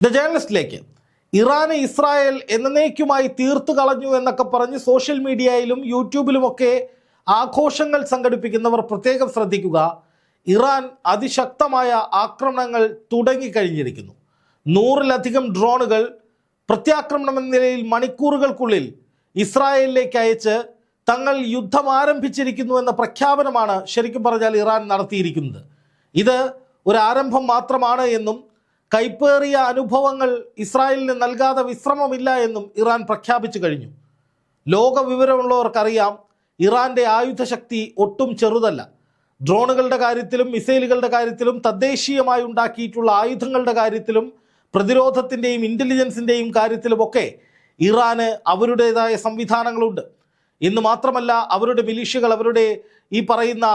The ജേണലിസ്റ്റിലേക്ക് Iran Israel എന്നേക്കുമായി തീർത്തു കളഞ്ഞു എന്നൊക്കെ പറഞ്ഞ് സോഷ്യൽ മീഡിയയിലും യൂട്യൂബിലുമൊക്കെ ആഘോഷങ്ങൾ സംഘടിപ്പിക്കുന്നവർ പ്രത്യേകം ശ്രദ്ധിക്കുക. ഇറാൻ അതിശക്തമായ ആക്രമണങ്ങൾ തുടങ്ങിക്കഴിഞ്ഞിരിക്കുന്നു നൂറിലധികം ഡ്രോണുകൾ പ്രത്യാക്രമണം എന്ന നിലയിൽ മണിക്കൂറുകൾക്കുള്ളിൽ ഇസ്രായേലിലേക്ക് അയച്ച് തങ്ങൾ യുദ്ധം ആരംഭിച്ചിരിക്കുന്നു എന്ന പ്രഖ്യാപനമാണ് ശരിക്കും പറഞ്ഞാൽ ഇറാൻ നടത്തിയിരിക്കുന്നത്. ഇത് ഒരു ആരംഭം മാത്രമാണ് എന്നും കൈപ്പേറിയ അനുഭവങ്ങൾ ഇസ്രായേലിന് നൽകാതെ വിശ്രമമില്ല എന്നും ഇറാൻ പ്രഖ്യാപിച്ചു കഴിഞ്ഞു. ലോക വിവരമുള്ളവർക്കറിയാം ഇറാന്റെ ആയുധശക്തി ഒട്ടും ചെറുതല്ല. ഡ്രോണുകളുടെ കാര്യത്തിലും മിസൈലുകളുടെ കാര്യത്തിലും തദ്ദേശീയമായി ഉണ്ടാക്കിയിട്ടുള്ള ആയുധങ്ങളുടെ കാര്യത്തിലും പ്രതിരോധത്തിന്റെയും ഇന്റലിജൻസിന്റെയും കാര്യത്തിലുമൊക്കെ ഇറാന് അവരുടേതായ സംവിധാനങ്ങളുണ്ട്. എന്ന് മാത്രമല്ല അവരുടെ മിലീഷ്യകൾ അവരുടെ ഈ പറയുന്ന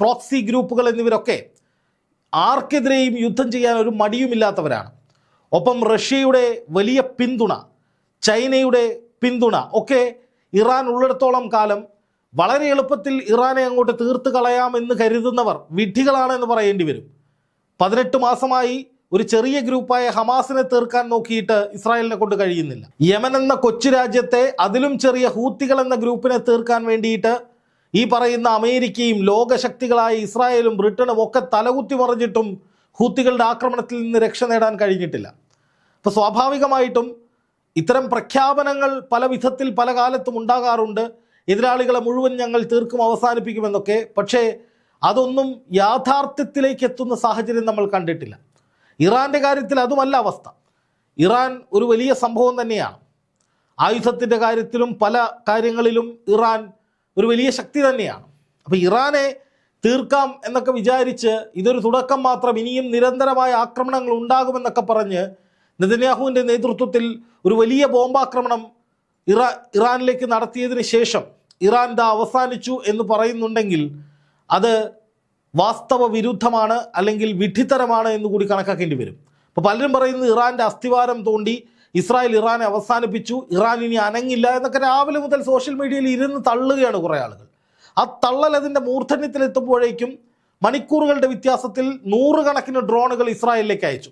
പ്രോക്സി ഗ്രൂപ്പുകൾ എന്നിവരൊക്കെ ആർക്കെതിരെയും യുദ്ധം ചെയ്യാൻ ഒരു മടിയുമില്ലാത്തവരാണ്. ഒപ്പം റഷ്യയുടെ വലിയ പിന്തുണ ചൈനയുടെ പിന്തുണ ഒക്കെ ഇറാൻ ഉള്ളിടത്തോളം കാലം വളരെ എളുപ്പത്തിൽ ഇറാനെ അങ്ങോട്ട് തീർത്ത് കളയാമെന്ന് കരുതുന്നവർ വിഡ്ഢികളാണെന്ന് പറയേണ്ടി വരും. പതിനെട്ട് മാസമായി ഒരു ചെറിയ ഗ്രൂപ്പായ ഹമാസിനെ തീർക്കാൻ നോക്കിയിട്ട് ഇസ്രായേലിനെ കൊണ്ട് കഴിയുന്നില്ല. യമൻ എന്ന കൊച്ചു രാജ്യത്തെ അതിലും ചെറിയ ഹൂത്തികൾ എന്ന ഗ്രൂപ്പിനെ തീർക്കാൻ വേണ്ടിയിട്ട് ഈ പറയുന്ന അമേരിക്കയും ലോകശക്തികളായ ഇസ്രായേലും ബ്രിട്ടനും ഒക്കെ തലകുത്തി മറിഞ്ഞിട്ടും ഹൂത്തികളുടെ ആക്രമണത്തിൽ നിന്ന് രക്ഷ നേടാൻ കഴിഞ്ഞിട്ടില്ല. അപ്പോൾ സ്വാഭാവികമായിട്ടും ഇത്തരം പ്രഖ്യാപനങ്ങൾ പല വിധത്തിൽ പല കാലത്തും ഉണ്ടാകാറുണ്ട്. എതിരാളികളെ മുഴുവൻ ഞങ്ങൾ തീർക്കും അവസാനിപ്പിക്കുമെന്നൊക്കെ. പക്ഷേ അതൊന്നും യാഥാർത്ഥ്യത്തിലേക്ക് എത്തുന്ന സാഹചര്യം നമ്മൾ കണ്ടിട്ടില്ല. ഇറാന്റെ കാര്യത്തിൽ അതുമല്ല അവസ്ഥ. ഇറാൻ ഒരു വലിയ സംഭവം തന്നെയാണ്. ആയുധത്തിന്റെ കാര്യത്തിലും പല കാര്യങ്ങളിലും ഇറാൻ ഒരു വലിയ ശക്തി തന്നെയാണ്. അപ്പോൾ ഇറാനെ തീർക്കാം എന്നൊക്കെ വിചാരിച്ച് ഇതൊരു തുടക്കം മാത്രം ഇനിയും നിരന്തരമായ ആക്രമണങ്ങൾ ഉണ്ടാകുമെന്നൊക്കെ പറഞ്ഞ് നെതന്യാഹുവിന്റെ നേതൃത്വത്തിൽ ഒരു വലിയ ബോംബാക്രമണം ഇറാ ഇറാനിലേക്ക് നടത്തിയതിന് ശേഷം ഇറാൻ ദാ അവസാനിച്ചു എന്ന് പറയുന്നുണ്ടെങ്കിൽ അത് വാസ്തവ വിരുദ്ധമാണ് അല്ലെങ്കിൽ വിഡ്ഢിത്തരമാണ് എന്ന് കൂടി കണക്കാക്കേണ്ടി വരും. അപ്പോൾ പലരും പറയുന്നത് ഇറാന്റെ അസ്ഥിവാരം തോണ്ടി ഇസ്രായേൽ ഇറാനെ അവസാനിപ്പിച്ചു ഇറാൻ ഇനി അനങ്ങില്ല എന്നൊക്കെ രാവിലെ മുതൽ സോഷ്യൽ മീഡിയയിൽ ഇരുന്ന് തള്ളുകയാണ് കുറേ ആളുകൾ. ആ തള്ളൽ അതിന്റെ മൂർധന്യത്തിലെത്തുമ്പോഴേക്കും മണിക്കൂറുകളുടെ വ്യത്യാസത്തിൽ നൂറുകണക്കിന് ഡ്രോണുകൾ ഇസ്രായേലിലേക്ക് അയച്ചു.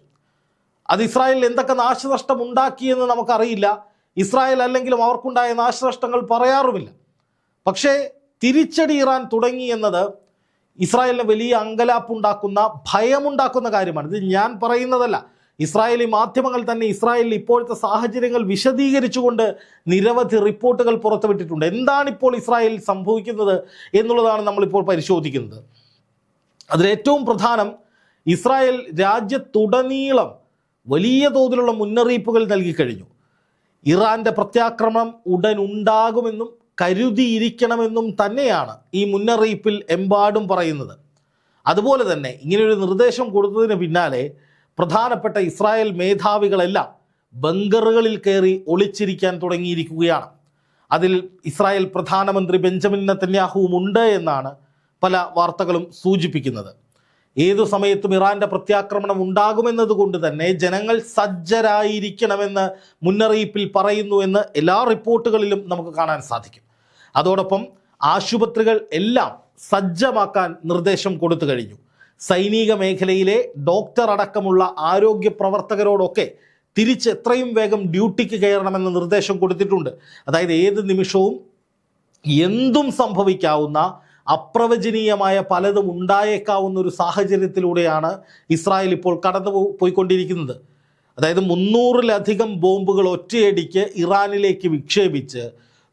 അത് ഇസ്രായേലിൽ എന്തൊക്കെ നാശനഷ്ടം ഉണ്ടാക്കിയെന്ന് നമുക്കറിയില്ല. ഇസ്രായേൽ അല്ലെങ്കിലും അവർക്കുണ്ടായ നാശനഷ്ടങ്ങൾ പറയാറുമില്ല. പക്ഷേ തിരിച്ചടി ഇറാൻ തുടങ്ങി എന്നത് ഇസ്രായേലിന് വലിയ അങ്കലാപ്പുണ്ടാക്കുന്ന ഭയമുണ്ടാക്കുന്ന കാര്യമാണ്. ഇത് ഞാൻ പറയുന്നതല്ല. ഇസ്രായേലി മാധ്യമങ്ങൾ തന്നെ ഇസ്രായേലിൽ ഇപ്പോഴത്തെ സാഹചര്യങ്ങൾ വിശദീകരിച്ചുകൊണ്ട് നിരവധി റിപ്പോർട്ടുകൾ പുറത്തുവിട്ടിട്ടുണ്ട്. എന്താണ് ഇപ്പോൾ ഇസ്രായേലിൽ സംഭവിക്കുന്നത് എന്നുള്ളതാണ് നമ്മളിപ്പോൾ പരിശോധിക്കുന്നത്. അതിലേറ്റവും പ്രധാനം ഇസ്രായേൽ രാജ്യത്തുടനീളം വലിയ തോതിലുള്ള മുന്നറിയിപ്പുകൾ നൽകിക്കഴിഞ്ഞു. ഇറാന്റെ പ്രത്യാക്രമണം ഉടൻ ഉണ്ടാകുമെന്നും കരുതിയിരിക്കണമെന്നും തന്നെയാണ് ഈ മുന്നറിയിപ്പിൽ എമ്പാടും പറയുന്നത്. അതുപോലെ തന്നെ ഇങ്ങനെയൊരു നിർദ്ദേശം കൊടുത്തതിന് പിന്നാലെ പ്രധാനപ്പെട്ട ഇസ്രായേൽ മേധാവികളെല്ലാം ബങ്കറുകളിൽ കയറി ഒളിച്ചിരിക്കാൻ തുടങ്ങിയിരിക്കുകയാണ്. അതിൽ ഇസ്രായേൽ പ്രധാനമന്ത്രി ബെഞ്ചമിൻ നത്തന്യാഹുവും ഉണ്ട് എന്നാണ് പല വാർത്തകളും സൂചിപ്പിക്കുന്നത്. ഏതു സമയത്തും ഇറാന്റെ പ്രത്യാക്രമണം ഉണ്ടാകുമെന്നതുകൊണ്ട് തന്നെ ജനങ്ങൾ സജ്ജരായിരിക്കണമെന്ന് മുന്നറിയിപ്പിൽ പറയുന്നു എന്ന് എല്ലാ റിപ്പോർട്ടുകളിലും നമുക്ക് കാണാൻ സാധിക്കും. അതോടൊപ്പം ആശുപത്രികൾ എല്ലാം സജ്ജമാക്കാൻ നിർദ്ദേശം കൊടുത്തു കഴിഞ്ഞു. സൈനിക മേഖലയിലെ ഡോക്ടർ അടക്കമുള്ള ആരോഗ്യ പ്രവർത്തകരോടൊക്കെ തിരിച്ച് എത്രയും വേഗം ഡ്യൂട്ടിക്ക് കയറണമെന്ന് നിർദ്ദേശം കൊടുത്തിട്ടുണ്ട്. അതായത് ഏത് നിമിഷവും എന്തും സംഭവിക്കാവുന്ന അപ്രവചനീയമായ പലതും ഉണ്ടായേക്കാവുന്ന ഒരു സാഹചര്യത്തിലൂടെയാണ് ഇസ്രായേൽ ഇപ്പോൾ കടന്നു പോയിക്കൊണ്ടിരിക്കുന്നത്. അതായത് മുന്നൂറിലധികം ബോംബുകൾ ഒറ്റയടിക്ക് ഇറാനിലേക്ക് വിക്ഷേപിച്ച്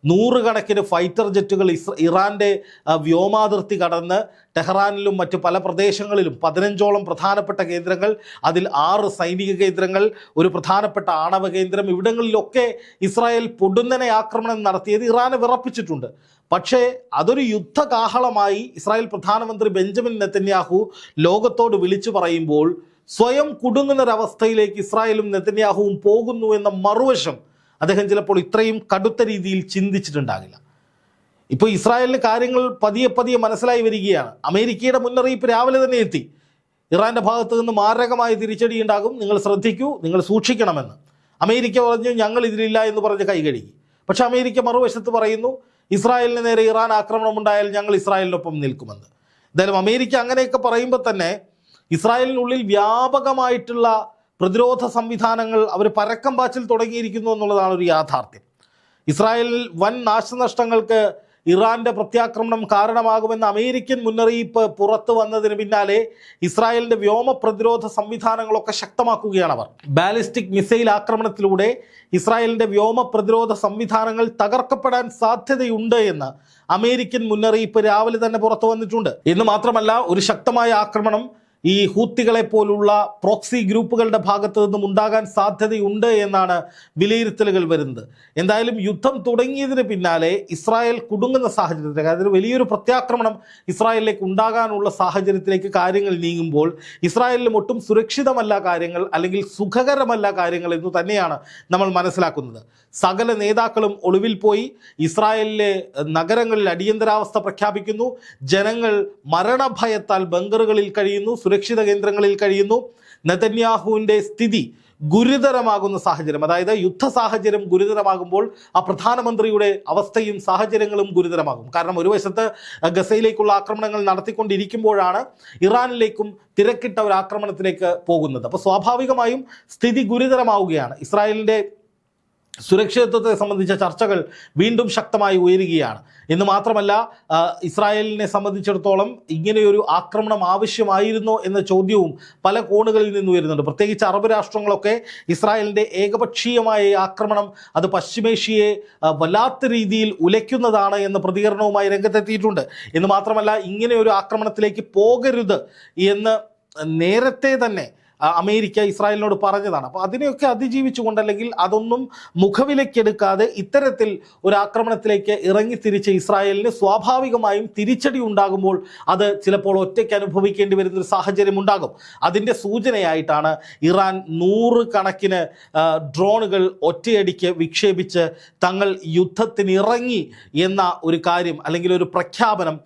നൂറുകണക്കിന് ഫൈറ്റർ ജെറ്റുകൾ ഇസ് ഇറാന്റെ വ്യോമാതിർത്തി കടന്ന് ടെഹ്റാനിലും മറ്റ് പല പ്രദേശങ്ങളിലും പതിനഞ്ചോളം പ്രധാനപ്പെട്ട കേന്ദ്രങ്ങൾ അതിൽ ആറ് സൈനിക കേന്ദ്രങ്ങൾ ഒരു പ്രധാനപ്പെട്ട ആണവ കേന്ദ്രം ഇവിടങ്ങളിലൊക്കെ ഇസ്രായേൽ പൊടുന്നനെ ആക്രമണം നടത്തിയത് ഇറാനെ വിറപ്പിച്ചിട്ടുണ്ട്. പക്ഷേ അതൊരു യുദ്ധകാഹളമായി ഇസ്രായേൽ പ്രധാനമന്ത്രി ബെഞ്ചമിൻ നെത്തന്യാഹു ലോകത്തോട് വിളിച്ചു പറയുമ്പോൾ സ്വയം കുടുങ്ങുന്നൊരവസ്ഥയിലേക്ക് ഇസ്രായേലും നെത്തന്യാഹുവും പോകുന്നു എന്ന മറുവശം അദ്ദേഹം ചിലപ്പോൾ ഇത്രയും കടുത്ത രീതിയിൽ ചിന്തിച്ചിട്ടുണ്ടാകില്ല. ഇപ്പോൾ ഇസ്രായേലിന് കാര്യങ്ങൾ പതിയെ പതിയെ മനസ്സിലായി വരികയാണ്. അമേരിക്കയുടെ മുന്നറിയിപ്പ് രാവിലെ തന്നെ എത്തി. ഇറാന്റെ ഭാഗത്ത് നിന്ന് മാരകമായ തിരിച്ചടി ഉണ്ടാകും. നിങ്ങൾ ശ്രദ്ധിക്കൂ നിങ്ങൾ സൂക്ഷിക്കണമെന്ന്. അമേരിക്ക പറഞ്ഞു ഞങ്ങൾ ഇതിലില്ല എന്ന് പറഞ്ഞ് കൈകഴുകി പക്ഷേ അമേരിക്ക മറുവശത്ത് പറയുന്നു ഇസ്രായേലിന് നേരെ ഇറാൻ ആക്രമണം ഉണ്ടായാൽ ഞങ്ങൾ ഇസ്രായേലിനൊപ്പം നിൽക്കുമെന്ന്. എന്തായാലും അമേരിക്ക അങ്ങനെയൊക്കെ പറയുമ്പോൾ തന്നെ ഇസ്രായേലിനുള്ളിൽ വ്യാപകമായിട്ടുള്ള പ്രതിരോധ സംവിധാനങ്ങൾ അവർ പരക്കം പാച്ചിൽ തുടങ്ങിയിരിക്കുന്നു എന്നുള്ളതാണ് ഒരു യാഥാർത്ഥ്യം. ഇസ്രായേലിൽ വൻ നാശനഷ്ടങ്ങൾക്ക് ഇറാന്റെ പ്രത്യാക്രമണം കാരണമാകുമെന്ന അമേരിക്കൻ മുന്നറിയിപ്പ് പുറത്തു വന്നതിന് പിന്നാലെ ഇസ്രായേലിന്റെ വ്യോമ പ്രതിരോധ സംവിധാനങ്ങളൊക്കെ ശക്തമാക്കുകയാണ് അവർ. ബാലിസ്റ്റിക് മിസൈൽ ആക്രമണത്തിലൂടെ ഇസ്രായേലിന്റെ വ്യോമ പ്രതിരോധ സംവിധാനങ്ങൾ തകർക്കപ്പെടാൻ സാധ്യതയുണ്ട് എന്ന് അമേരിക്കൻ മുന്നറിയിപ്പ് രാവിലെ തന്നെ പുറത്തു വന്നിട്ടുണ്ട്. എന്ന് മാത്രമല്ല ഒരു ശക്തമായ ആക്രമണം ഈ ഹൂത്തികളെ പോലുള്ള പ്രോക്സി ഗ്രൂപ്പുകളുടെ ഭാഗത്തു നിന്നും ഉണ്ടാകാൻ സാധ്യതയുണ്ട് എന്നാണ് വിലയിരുത്തലുകൾ വരുന്നത്. എന്തായാലും യുദ്ധം തുടങ്ങിയതിന് പിന്നാലെ ഇസ്രായേൽ കുടുങ്ങുന്ന സാഹചര്യത്തിൽ അതായത് വലിയൊരു പ്രത്യാക്രമണം ഇസ്രായേലിലേക്ക് ഉണ്ടാകാനുള്ള സാഹചര്യത്തിലേക്ക് കാര്യങ്ങൾ നീങ്ങുമ്പോൾ ഇസ്രായേലിലും ഒട്ടും സുരക്ഷിതമല്ല കാര്യങ്ങൾ അല്ലെങ്കിൽ സുഖകരമല്ല കാര്യങ്ങൾ എന്ന് തന്നെയാണ് നമ്മൾ മനസ്സിലാക്കുന്നത്. സകല നേതാക്കളും ഒളിവിൽ പോയി ഇസ്രായേലിലെ നഗരങ്ങളിൽ അടിയന്തരാവസ്ഥ പ്രഖ്യാപിക്കുന്നു. ജനങ്ങൾ മരണഭയത്താൽ ബങ്കറുകളിൽ കഴിയുന്നു. സുരക്ഷിത കേന്ദ്രങ്ങളിൽ കഴിയുന്നു. നെതന്യാഹുവിന്റെ സ്ഥിതി ഗുരുതരമാകുന്ന സാഹചര്യം. അതായത് യുദ്ധ സാഹചര്യം ഗുരുതരമാകുമ്പോൾ ആ പ്രധാനമന്ത്രിയുടെ അവസ്ഥയും സാഹചര്യങ്ങളും ഗുരുതരമാകും. കാരണം ഒരു വശത്ത് ഗസയിലേക്കുള്ള ആക്രമണങ്ങൾ നടത്തിക്കൊണ്ടിരിക്കുമ്പോഴാണ് ഇറാനിലേക്കും തിരക്കിട്ട ഒരു ആക്രമണത്തിലേക്ക് പോകുന്നത്. അപ്പോൾ സ്വാഭാവികമായും സ്ഥിതി ഗുരുതരമാവുകയാണ്. ഇസ്രായേലിന്റെ സുരക്ഷിതത്വത്തെ സംബന്ധിച്ച ചർച്ചകൾ വീണ്ടും ശക്തമായി ഉയരുകയാണ്. എന്ന് മാത്രമല്ല ഇസ്രായേലിനെ സംബന്ധിച്ചിടത്തോളം ഇങ്ങനെയൊരു ആക്രമണം ആവശ്യമായിരുന്നോ എന്ന ചോദ്യവും പല കോണുകളിൽ നിന്ന് വരുന്നുണ്ട് പ്രത്യേകിച്ച് അറബ് രാഷ്ട്രങ്ങളൊക്കെ ഇസ്രായേലിന്റെ ഏകപക്ഷീയമായ ആക്രമണം അത് പശ്ചിമേഷ്യയെ വല്ലാത്ത രീതിയിൽ ഉലയ്ക്കുന്നതാണ് എന്ന പ്രതികരണവുമായി രംഗത്തെത്തിയിട്ടുണ്ട്. എന്ന് മാത്രമല്ല ഇങ്ങനെയൊരു ആക്രമണത്തിലേക്ക് പോകരുത് എന്ന് നേരത്തെ തന്നെ അമേരിക്ക ഇസ്രായേലിനോട് പറഞ്ഞതാണ്. അപ്പോൾ അതിനെയൊക്കെ അതിജീവിച്ചുകൊണ്ട് അല്ലെങ്കിൽ അതൊന്നും മുഖവിലക്കെടുക്കാതെ ഇത്തരത്തിൽ ഒരു ആക്രമണത്തിലേക്ക് ഇറങ്ങി തിരിച്ച ഇസ്രായേലിന് സ്വാഭാവികമായും തിരിച്ചടി ഉണ്ടാകുമ്പോൾ അത് ചിലപ്പോൾ ഒറ്റയ്ക്ക് അനുഭവിക്കേണ്ടി വരുന്ന ഒരു സാഹചര്യം ഉണ്ടാകും. അതിന്റെ സൂചനയായിട്ടാണ് ഇറാൻ നൂറ് കണക്കിന് ഡ്രോണുകൾ ഒറ്റയടിക്ക് വിക്ഷേപിച്ച് തങ്ങൾ യുദ്ധത്തിനിറങ്ങി എന്ന ഒരു കാര്യം അല്ലെങ്കിൽ ഒരു പ്രഖ്യാപനം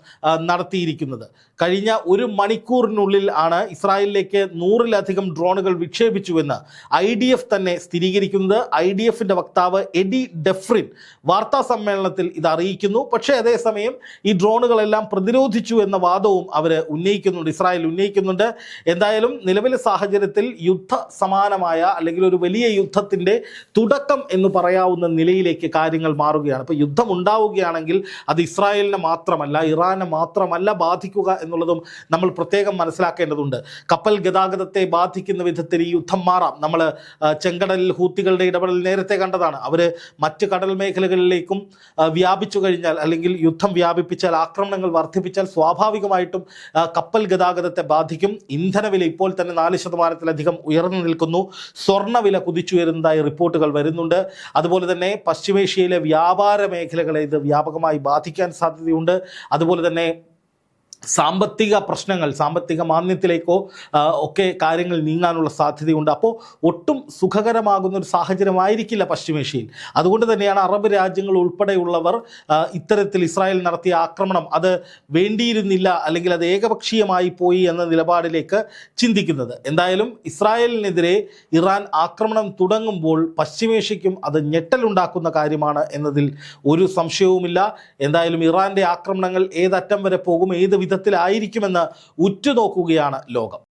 നടത്തിയിരിക്കുന്നത്. കഴിഞ്ഞ ഒരു മണിക്കൂറിനുള്ളിൽ ആണ് ഇസ്രായേലിലേക്ക് നൂറിലധികം ഡ്രോണുകൾ വിക്ഷേപിച്ചുവെന്ന് ഐ ഡി എഫ് തന്നെ സ്ഥിരീകരിക്കുന്നത്. ഐ ഡി എഫിന്റെ വക്താവ് എഡി ഡെഫ്രിൻ വാർത്താ സമ്മേളനത്തിൽ ഇത് അറിയിക്കുന്നു. പക്ഷേ അതേസമയം ഈ ഡ്രോണുകളെല്ലാം പ്രതിരോധിച്ചു എന്ന വാദവും അവർ ഉന്നയിക്കുന്നുണ്ട് ഇസ്രായേൽ ഉന്നയിക്കുന്നുണ്ട്. എന്തായാലും നിലവിലെ സാഹചര്യത്തിൽ യുദ്ധ സമാനമായ അല്ലെങ്കിൽ ഒരു വലിയ യുദ്ധത്തിന്റെ തുടക്കം എന്ന് പറയാവുന്ന നിലയിലേക്ക് കാര്യങ്ങൾ മാറുകയാണ്. അപ്പോൾ യുദ്ധം ഉണ്ടാവുകയാണെങ്കിൽ അത് ഇസ്രായേലിനെ മാത്രമല്ല ഇറാനെ മാത്രമല്ല ബാധിക്കുക എന്നുള്ളതും നമ്മൾ പ്രത്യേകം മനസ്സിലാക്കേണ്ടതുണ്ട്. കപ്പൽ ഗതാഗതത്തെ ബാധിക്കുന്ന വിധത്തിൽ ഈ യുദ്ധം മാറാം. നമ്മൾ ചെങ്കടലിൽ ഹൂത്തികളുടെ ഇടപെടൽ നേരത്തെ കണ്ടതാണ്. അവർ മറ്റ് കടൽ മേഖലകളിലേക്കും വ്യാപിച്ചു കഴിഞ്ഞാൽ അല്ലെങ്കിൽ യുദ്ധം വ്യാപിപ്പിച്ചാൽ ആക്രമണങ്ങൾ വർദ്ധിപ്പിച്ചാൽ സ്വാഭാവികമായിട്ടും കപ്പൽ ഗതാഗതത്തെ ബാധിക്കും. ഇന്ധനവില ഇപ്പോൾ തന്നെ നാല് ശതമാനത്തിലധികം ഉയർന്നു നിൽക്കുന്നു. സ്വർണവില കുതിച്ചുയരുന്നതായി റിപ്പോർട്ടുകൾ വരുന്നുണ്ട്. അതുപോലെ തന്നെ പശ്ചിമേഷ്യയിലെ വ്യാപാര മേഖലകളെ ഇത് വ്യാപകമായി ബാധിക്കാൻ സാധ്യതയുണ്ട്. അതുപോലെ തന്നെ സാമ്പത്തിക പ്രശ്നങ്ങൾ സാമ്പത്തിക മാന്ദ്യത്തിലേക്കോ ഒക്കെ കാര്യങ്ങൾ നീങ്ങാനുള്ള സാധ്യതയുണ്ട്. അപ്പോൾ ഒട്ടും സുഖകരമാകുന്ന ഒരു സാഹചര്യമായിരിക്കില്ല പശ്ചിമേഷ്യയിൽ. അതുകൊണ്ട് തന്നെയാണ് അറബ് രാജ്യങ്ങൾ ഉൾപ്പെടെയുള്ളവർ ഇത്തരത്തിൽ ഇസ്രായേൽ നടത്തിയ ആക്രമണം അത് വേണ്ടിയിരുന്നില്ല അല്ലെങ്കിൽ അത് ഏകപക്ഷീയമായി പോയി എന്ന നിലപാടിലേക്ക് ചിന്തിക്കുന്നത്. എന്തായാലും ഇസ്രായേലിനെതിരെ ഇറാൻ ആക്രമണം തുടങ്ങുമ്പോൾ പശ്ചിമേഷ്യയ്ക്കും അത് ഞെട്ടലുണ്ടാക്കുന്ന കാര്യമാണ് എന്നതിൽ ഒരു സംശയവുമില്ല. എന്തായാലും ഇറാന്റെ ആക്രമണങ്ങൾ ഏതറ്റം വരെ പോകും ഏത് വിധത്തിലായിരിക്കുമെന്ന് ഉറ്റുനോക്കുകയാണ് ലോകം.